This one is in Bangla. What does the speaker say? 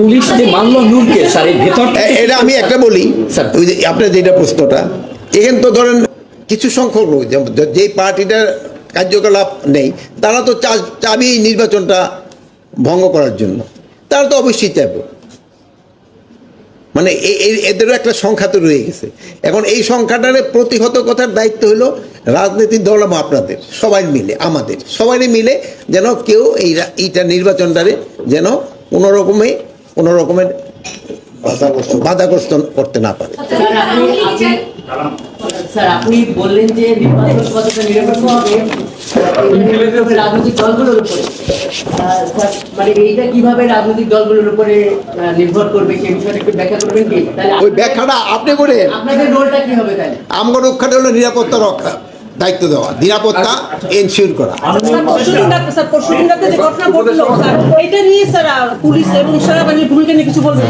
পুলিশ যে মানল নূরকে স্যার এই ভেতর এটা আমি একটা বলি স্যার। ওই যে আপনার যেটা প্রশ্নটা এখানে তো ধরেন কিছু সংখ্যক লোক যে- যেই পার্টিটার কার্যকলাপ নেই তারা তো চাবি নির্বাচনটা ভঙ্গ করার জন্য তারা তো অবশ্যই চাইবে মানে এদেরও একটা সংখ্যা তো রয়ে গেছে এখন এই সংখ্যাটারে প্রতিহত কথার দায়িত্ব হলো রাজনৈতিক দল এবং আপনাদের সবাই মিলে আমাদের সবাই মিলে যেন কেউ এই এইটা নির্বাচনটারে যেন কোনো রকমে কোনো রকমের বাধাগ্রস্ত করতে না পারে। স্যার আপনি আপনি বললেন যে নির্বাচন কতটা নিরপেক্ষ হবে। রাজনৈতিক দলগুলোর উপরে। মানে এইটা কীভাবে রাজনৈতিক দলগুলোর উপরে আহ, নির্ভর করবে? সে বিষয়টা একটু ব্যাখ্যা করবেন কি? ওই ব্যাখ্যাটা আপনি করেন। আপনাদের রোলটা কি হবে তাহলে? আমার রক্ষাটা হলো নিরাপত্তা রক্ষা। দায়িত্ব দেওয়া নিরাপত্তা এনশিওর করা নিয়ে ভূমিকা কিছু বলবেন